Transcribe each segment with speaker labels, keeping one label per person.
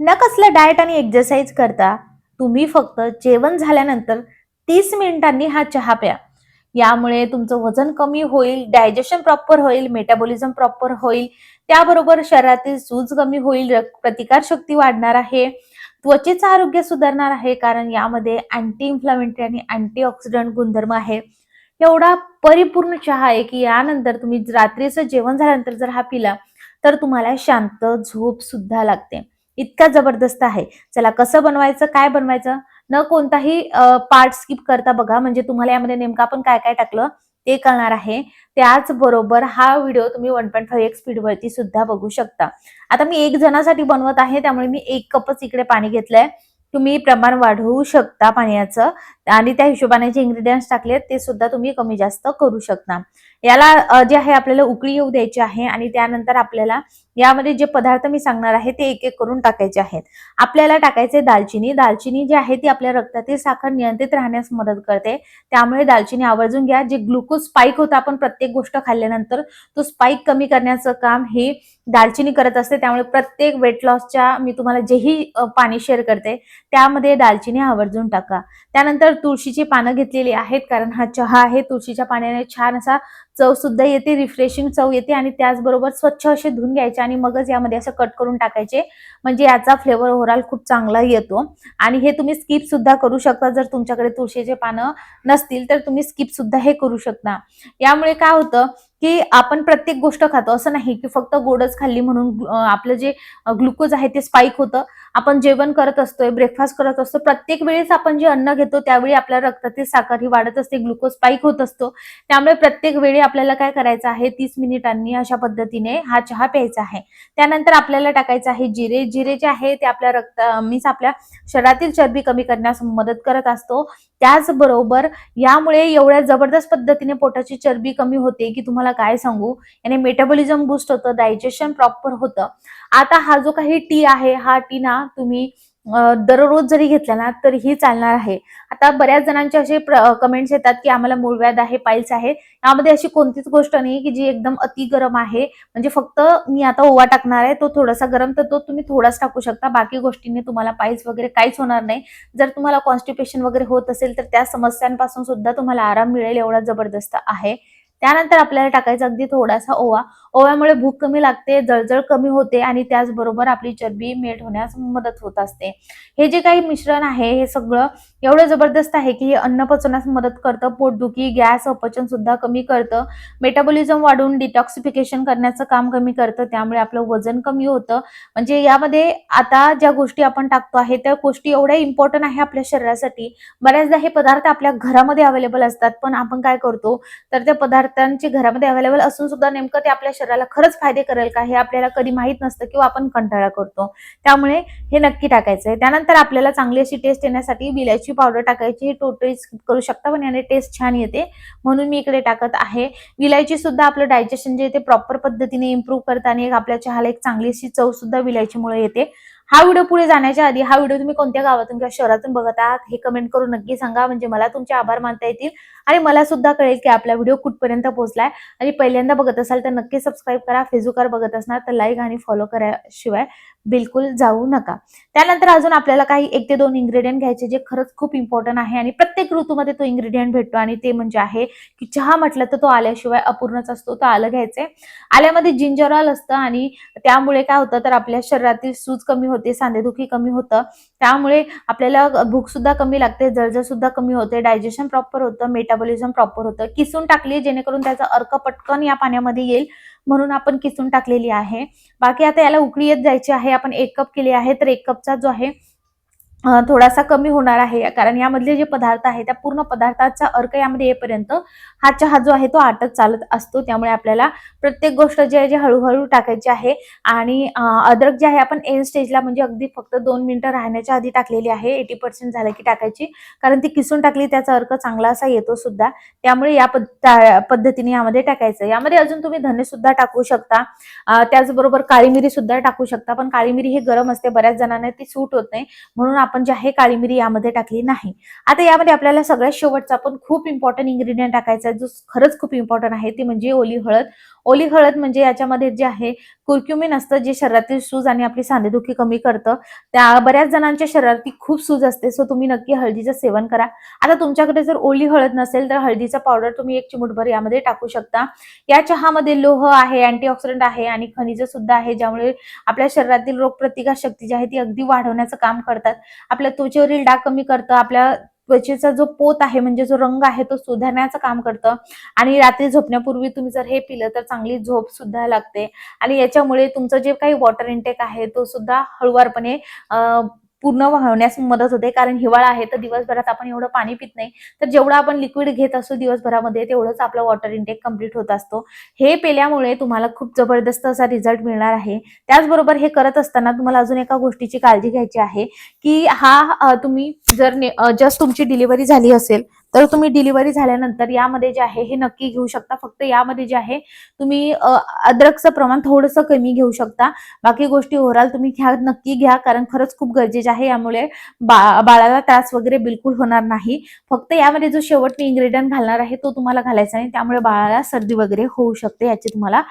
Speaker 1: न कसलं डाएट आणि एक्सरसाइज करता तुम्ही फक्त जेवण झाल्यानंतर तीस मिनिटांनी हा चहा प्या. यामुळे तुमचं वजन कमी होईल डायजेशन प्रॉपर होईल मेटाबॉलिझम प्रॉपर होईल. त्याबरोबर शरीरातील सूज कमी होईल रक्त- प्रतिकारशक्ती वाढणार आहे. त्वचेचं आरोग्य सुधारणार आहे कारण यामध्ये अँटी इन्फ्लामेटरी आणि अँटी ऑक्सिडंट गुणधर्म आहे. एवढा परिपूर्ण चहा आहे की यानंतर तुम्ही रात्रीचं जेवण झाल्यानंतर जर हा पिला तर तुम्हाला शांत झोप सुद्धा लागते. इतका जबरदस्त आहे. चला कसं बनवायचं काय बनवायचं? न कोणताही पार्ट स्किप करता बघा. म्हणजे तुम्हाला यामध्ये नेमकं आपण काय काय टाकलं ते कळणार आहे. त्याचबरोबर हा व्हिडिओ तुम्ही वन पॉईंट फाईव्ह स्पीड स्पीडवरती सुद्धा बघू शकता. आता मी एक जणासाठी बनवत आहे त्यामुळे मी एक कपच इकडे पाणी घेतलंय. तुम्ही प्रमाण वाढवू शकता पाण्याचं. आणि त्या हिशोबाने जे इन्ग्रेडियंट्स टाकलेत ते सुद्धा तुम्ही कमी जास्त करू शकता. याला जे आहे आपल्याला उकळी येऊ द्यायची आहे आणि त्यानंतर आपल्याला यामध्ये जे पदार्थ मी सांगणार आहे ते एक एक करून टाकायचे आहेत. आपल्याला टाकायचे दालचिनी. दालचिनी जी आहे ती आपल्या रक्तातील साखर नियंत्रित राहण्यास मदत करते. त्यामुळे दालचिनी आवर्जून घ्या. जे ग्लुकोज स्पाइक होता आपण प्रत्येक गोष्ट खाल्ल्यानंतर तो स्पाइक कमी करण्याचं काम हे दालचिनी करत असते. त्यामुळे प्रत्येक वेट लॉसच्या मी तुम्हाला जेही पाणी शेअर करते त्यामध्ये दालचिनी आवर्जून टाका. त्यानंतर तुळशीची पानं घेतलेली आहेत कारण हा चहा आहे. तुळशीच्या पाण्याने छान असा चव सुद्धा येते रिफ्रेशिंग चव येते आणि त्याचबरोबर स्वच्छ असे धुवून घ्यायचे आणि मगच यामध्ये असं कट करून टाकायचे. म्हणजे याचा फ्लेवर ओव्हरऑल खूप चांगला येतो. आणि हे तुम्ही स्किप सुद्धा करू शकता. जर तुमच्याकडे तुळशीचे पानं नसतील तर तुम्ही स्किप सुद्धा हे करू शकता. यामुळे काय होतं की आपण प्रत्येक गोष्ट खातो. असं नाही की फक्त गोडच खाल्ली म्हणून आपलं जे ग्लुकोज आहे ते स्पाइक होतं. आपण जेवण करत असतोय ब्रेकफास्ट करत असतो प्रत्येक वेळेस आपण जे अन्न घेतो त्यावेळी आपल्या रक्तातील साखर ही वाढत असते ग्लुकोज स्पाईक होत असतो. त्यामुळे प्रत्येक वेळी आपल्याला काय करायचं आहे तीस मिनिटांनी अशा पद्धतीने हा चहा प्यायचा आहे. त्यानंतर आपल्याला टाकायचं आहे जिरे. जिरे जे आहे ते आपल्या रक्त मीन्स आपल्या शरीरातील चरबी कमी करण्यास मदत करत असतो. त्याचबरोबर यामुळे एवढ्या जबरदस्त पद्धतीने पोटाची चरबी कमी होते की तुम्हाला काय सांगू? याने मेटाबॉलिझम बूस्ट होतं डायजेशन प्रॉपर होतं. आता हा जो काही टी आहे हा टी ना तुम्ही दररोज जरी घेतला ना तरीही चालणार आहे. आता बऱ्याच जणांचे असे कमेंट्स येतात की आम्हाला मूळव्याध आहे पाईल्स आहे. यामध्ये अशी कोणतीच गोष्ट नाही की जी एकदम अति गरम आहे. म्हणजे फक्त मी आता ओवा टाकणार आहे तो थोडासा गरम तर तो तुम्ही थोडाच टाकू शकता. बाकी गोष्टींनी तुम्हाला पाईल्स वगैरे काहीच होणार नाही. जर तुम्हाला कॉन्स्टिपेशन वगैरे होत असेल तर त्या समस्यांपासून सुद्धा तुम्हाला आराम मिळेल एवढा जबरदस्त आहे. त्यानंतर आपल्याला टाकायचा अगदी थोडासा ओवा. ओव्यामुळे भूक कमी लागते जळजळ कमी होते आणि त्याचबरोबर आपली चरबी मेट होण्यास मदत होत असते. हे जे काही मिश्रण आहे हे सगळं एवढं जबरदस्त आहे की हे अन्न पचवण्यास मदत करतं पोटदुखी गॅस अपचन सुद्धा कमी करतं मेटाबॉलिझम वाढून डिटॉक्सिफिकेशन करण्याचं काम कमी करतं त्यामुळे आपलं वजन कमी होतं. म्हणजे यामध्ये आता ज्या गोष्टी आपण टाकतो आहे त्या गोष्टी एवढ्या इम्पॉर्टंट आहे आपल्या शरीरासाठी. बऱ्याचदा हे पदार्थ आपल्या घरामध्ये अवेलेबल असतात पण आपण काय करतो तर ते पदार्थ पदार्थांचे घरामध्ये अवेलेबल असून सुद्धा नेमकं ते आपल्या शरीराला खरंच फायदे करेल का हे आपल्याला कधी माहीत नसतं किंवा आपण कंटाळा करतो. त्यामुळे हे नक्की टाकायचं आहे त्यानंतर आपल्याला चांगली अशी टेस्ट येण्यासाठी विलायची पावडर टाकायची. ही टोटली स्किप करू शकता पण याने टेस्ट छान येते. म्हणून मी इकडे टाकत आहे. विलायची सुद्धा आपलं डायजेशन जे आहे ते प्रॉपर पद्धतीने इम्प्रूव्ह करताना आणि एक आपल्या चहाला एक चांगली अशी चव सुद्धा विलायचीमुळे येते. हा व्हिडिओ पुढे जाण्याच्या आधी हा व्हिडिओ तुम्ही कोणत्या गावातून किंवा शहरातून बघत आहात हे कमेंट करून नक्की सांगा. म्हणजे मला तुमचे आभार मानता येतील आणि मला सुद्धा कळेल की आपला व्हिडिओ कुठपर्यंत पोहोचलाय. आणि पहिल्यांदा बघत असाल तर नक्की सबस्क्राईब करा. फेसबुकवर बघत असणार तर लाईक आणि फॉलो करायशिवाय बिलकुल जाऊ नका. त्यानंतर अजून आपल्याला काही एक ते दोन इन्ग्रेडियंट घ्यायचे जे खरंच खूप इम्पॉर्टंट आहे आणि प्रत्येक ऋतूमध्ये तो इन्ग्रेडियंट भेटतो आणि ते म्हणजे आहे की चहा म्हटलं तर तो आल्याशिवाय अपूर्णच असतो तो आलं घ्यायचंय. आल्यामध्ये जिंजर ऑल असतं आणि त्यामुळे काय होतं तर आपल्या शरीरातील सूज कमी होते सांधेदुखी कमी होतं. त्यामुळे आपल्याला भूक सुद्धा कमी लागते जळजळ सुद्धा कमी होते डायजेशन प्रॉपर होतं मेटाबॉलिझम प्रॉपर होतं. किसून टाकली जेणेकरून त्याचा अर्क पटकन या पाण्यामध्ये येईल. म्हणून आपण किसून टाकलेली आहे. बाकी आता याला उकळी येत जायची आहे. आपण एक कप केली आहे. तर एक कपचा जो आहे थोडासा कमी होणार आहे. कारण यामधले जे पदार्थ आहे त्या पूर्ण पदार्थाचा अर्क यामध्ये येईपर्यंत हा चहा जो आहे तो आटत चालत असतो. त्यामुळे आपल्याला प्रत्येक गोष्ट जी आहे जी हळूहळू टाकायची आहे. आणि अद्रक जे आहे आपण एन स्टेजला म्हणजे अगदी फक्त दोन मिनिटं राहण्याच्या आधी टाकलेली आहे. एटी पर्सेंट झालं की टाकायची. कारण ती किसून टाकली त्याचा अर्क चांगला असा येतो सुद्धा. त्यामुळे या पद्धतीने यामध्ये टाकायचं. यामध्ये अजून तुम्ही धने सुद्धा टाकू शकता. त्याचबरोबर काळी मिरी सुद्धा टाकू शकता. पण काळी मिरी ही गरम असते. बऱ्याच जणांना ती सूट होत नाही. म्हणून आपण जे आहे काळी मिरी यामध्ये टाकली नाही. आता यामध्ये आपल्याला सगळ्यात शेवटचा पण खूप इम्पॉर्टंट इन्ग्रेडियंट टाकायचा आहे. जो खरंच खूप इम्पॉर्टंट आहे ते म्हणजे ओली हळद. ओली हळद म्हणजे याच्यामध्ये जे आहे कुर्क्युमिन असतं जे शरीरातील सूज आणि आपली सांधेदुखी कमी करतं. त्या बऱ्याच जणांच्या शरीरातील खूप सूज असते सो तुम्ही नक्की हळदीचं सेवन करा. आता तुमच्याकडे जर ओली हळद नसेल तर हळदीचा पावडर तुम्ही एक चिमुटभर यामध्ये टाकू शकता. या चहामध्ये लोह आहे अँटीऑक्सिडंट आहे आणि खनिज सुद्धा आहे ज्यामुळे आपल्या शरीरातील रोगप्रतिकार शक्ती जी आहे ती अगदी वाढवण्याचं काम करतात. आपल्या त्वचेवरील डाग कमी करतं आपल्या त्वचेचा जो पोत आहे म्हणजे जो रंग आहे तो सुधारण्याचं काम करतं. आणि रात्री झोपण्यापूर्वी तुम्ही जर हे पिलं तर चांगली झोप सुद्धा लागते. आणि याच्यामुळे तुमचं जे काही वॉटर इंटेक आहे तो सुद्धा हळुवारपणे पूर्ण वाहण्यास मदत होते. कारण हिवाळा आहे तर दिवसभरात आपण एवढं पाणी पित नाही. तर जेवढं आपण लिक्विड घेत असतो दिवसभरामध्ये तेवढंच आपला वॉटर इंटेक कंप्लीट होत असतो. हे पेल्यामुळे तुम्हाला खूप जबरदस्त असा रिझल्ट मिळणार आहे. त्याचबरोबर हे करत असताना तुम्हाला अजून एका गोष्टीची काळजी घ्यायची आहे की हा तुम्ही जर जस्ट तुमची डिलिव्हरी झाली असेल तर तुम्ही डिलिव्हरी झाल्यानंतर यामध्ये जे आहे हे नक्की घेऊ शकता. फक्त यामध्ये जे आहे तुम्ही अद्रकचं प्रमाण थोडंसं कमी घेऊ शकता. बाकी गोष्टी ओव्हरऑल तुम्ही घ्या नक्की घ्या कारण खरंच खूप गरजेचे आहे. यामुळे बा बाळाला त्रास वगैरे बिलकुल होणार नाही. फक्त यामध्ये जो शेवट मी इन्ग्रेडियंट घालणार आहे तो तुम्हाला घालायचा नाही त्यामुळे बाळाला सर्दी वगैरे होऊ शकते याची तुम्हाला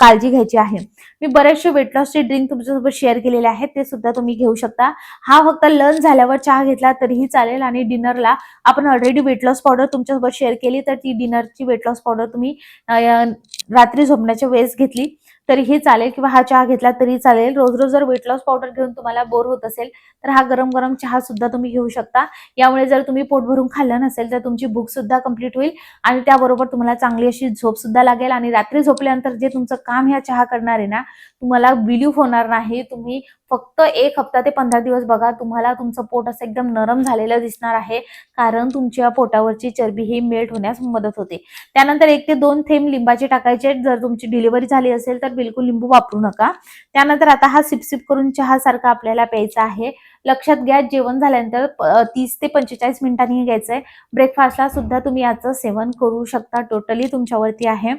Speaker 1: काळजी घ्यायची आहे. मी बरेचसे वेट लॉसचे ड्रिंक तुमच्यासोबत शेअर केलेले आहेत. ते सुद्धा तुम्ही घेऊ शकता. हा फक्त लंच झाल्यावर चहा घेतला तरीही चालेल आणि डिनरला आपण ऑलरेडी वेट लॉस पावडर तुमच्यासोबत शेअर केली तर ती डिनरची वेट लॉस पावडर तुम्ही रात्री झोपण्याच्या वेळेस घेतली. तरीही चालेल किंवा हा चहा घेतला तरी चालेल. रोज रोज जर वेट लॉस पावडर घेऊन तुम्हाला बोर होत असेल तर हा गरम गरम चहा सुद्धा तुम्ही घेऊ शकता. यामुळे जर तुम्ही पोट भरून खाल्लं नसेल तर तुमची भूक सुद्धा कंप्लीट होईल आणि त्याबरोबर तुम्हाला चांगली अशी झोप सुद्धा लागेल आणि रात्री झोपल्यानंतर जे तुमचं काम ह्या चहा करणार आहे ना तुम्हाला बिलीव्ह होणार नाही. तुम्ही फक्त एक हप्ता ते पंधरा दिवस बघा तुम्हाला तुमचं पोट असं एकदम नरम झालेलं दिसणार आहे. कारण तुमच्या पोटावरची चरबी ही मेल्ट होण्यास मदत होते. त्यानंतर एक ते दोन थेंब लिंबाचे टाकायचे. जर तुमची डिलिव्हरी झाली असेल तर बिलकुल लिंबू वापरू नका. त्यानंतर आता हा सिप सिप करून चहा सारखा आपल्याला प्यायचा आहे. लक्षात घ्या जेवण झाल्यानंतर तीस ते पंचेचाळीस मिनिटांनी घ्यायचंय. ब्रेकफास्टला सुद्धा तुम्ही याचं सेवन करू शकता टोटली तुमच्यावरती आहे.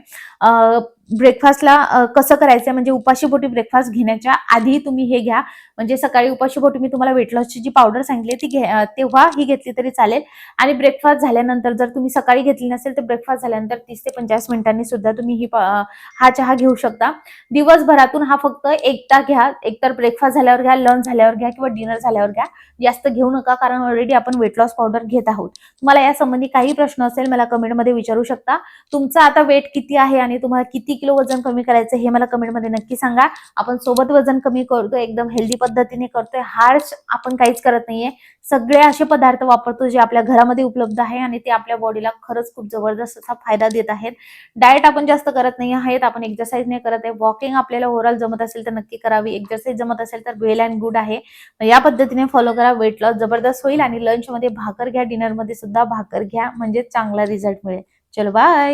Speaker 1: ब्रेकफास्टला कसं करायचं म्हणजे उपाशीपोटी ब्रेकफास्ट घेण्याच्या आधी तुम्ही हे घ्या. म्हणजे सकाळी उपाशीपोटी मी तुम्हाला वेट लॉसची जी पावडर सांगितली ती घे तेव्हा ही घेतली तरी चालेल. आणि ब्रेकफास्ट झाल्यानंतर जर तुम्ही सकाळी घेतली नसेल तर ब्रेकफास्ट झाल्यानंतर तीस ते पंचेचाळीस मिनिटांनी सुद्धा तुम्ही ही हा चहा घेऊ शकता. दिवसभरातून हा फक्त एकदा घ्या. एकतर ब्रेकफास्ट झाल्यावर घ्या लंच झाल्यावर घ्या किंवा डिनर झाल्यावर घ्या. जास्त घेऊ नका कारण ऑलरेडी आपण वेट लॉस पावडर घेत आहोत. तुम्हाला या संबंधी काही प्रश्न असेल मला कमेंटमध्ये विचारू शकता. तुमचं आता वेट किती आहे आणि तुम्हाला किती किलो वजन कमी करायचं हे मला कमेंटमध्ये नक्की सांगा. आपण सोबत वजन कमी करतोय एकदम हेल्दी पद्धतीने करतोय. हार्श आपण काहीच करत नाहीये. सगळे असे पदार्थ वापरतो जे आपल्या घरामध्ये उपलब्ध आहे आणि ते आपल्या बॉडीला खरंच खूप जबरदस्त असा फायदा देत आहेत. डाएट आपण जास्त करत नाही आहेत आपण एक्सरसाइज नाही करत आहे. वॉकिंग आपल्याला ओव्हरऑल जमत असेल तर नक्की करावी. एक्सरसाइज जमत असेल तर वेल अँड गुड आहे. या पद्धती पद्धतीने फॉलो करा. वेट लॉस जबरदस्त होईल आणि लंच मध्ये भाकर घ्या डिनरमध्ये सुद्धा भाकर घ्या. म्हणजे चांगला रिझल्ट मिळेल. चलो बाय